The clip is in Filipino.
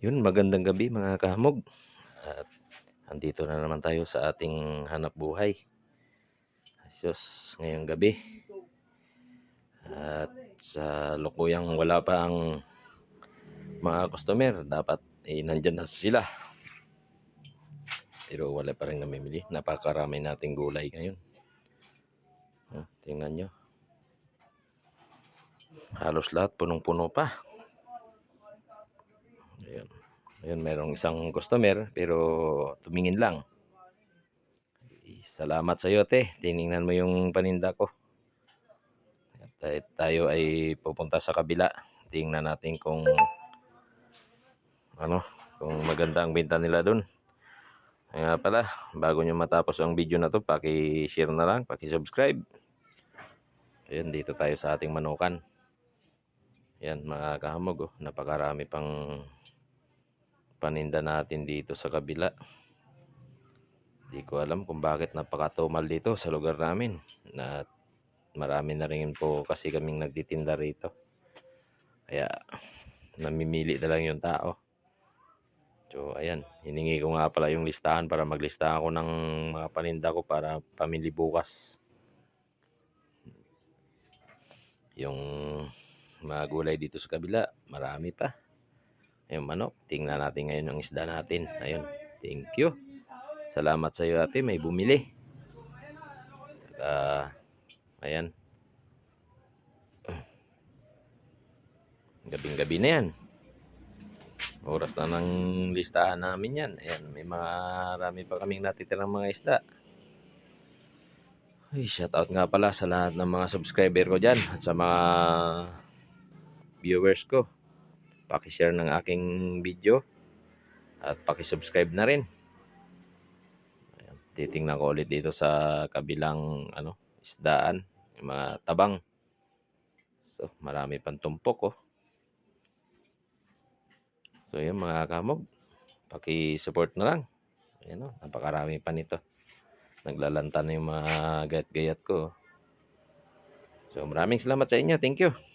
Yun, magandang gabi mga kahamog. At andito na naman tayo sa ating hanap buhay. Diyos, ngayong gabi. At sa lukuyang wala pa ang mga customer, dapat eh, nandyan na sila. Pero wala pa rin namimili. Napakarami nating gulay ngayon. Ah, tingnan nyo. Halos lahat punong-puno pa. Ayan. Ayun, merong isang customer pero tumingin lang. Salamat sa iyo, te. Tiningnan mo yung paninda ko. At eh, tayo ay pupunta sa kabila. Tingnan natin kung ano, kung maganda ang benta nila doon. Kaya pala, bago nyo matapos ang video na to, paki-share na lang, paki-subscribe. Ayun, dito tayo sa ating manukan. Yan, mga kahamog, oh. napakarami pang paninda natin dito sa kabila. Di ko alam kung bakit napakatumal dito sa lugar namin. Na marami na rin po kasi kaming nagtitinda rito. Kaya namimili na lang yung tao. So ayan, hiningi ko nga pala yung listahan para maglista ako ng mga paninda ko para pamili bukas. Yung mga gulay dito sa kabila, marami pa. Yung manok, tingnan natin ngayon ang isda natin. Ayun, thank you. Salamat sa iyo ate, may bumili. Saka, ayan. Gabing-gabi na yan. Oras na ng listahan namin yan. Ayan, may marami pa kaming natitirang mga isda. Ay, shoutout nga pala sa lahat ng mga subscriber ko dyan at sa mga viewers ko. Paki-share ng aking video at paki-subscribe na rin. Ayan, titingnan ko ulit dito sa kabilang ano, isdaan, yung mga tabang. So, marami pang tumpok oh. So, yun mga kamog. Paki-support na lang. Ayan oh, napakarami pa nito. Naglalanta na yung mga gayat-gayat ko. So, maraming salamat sa inyo. Thank you.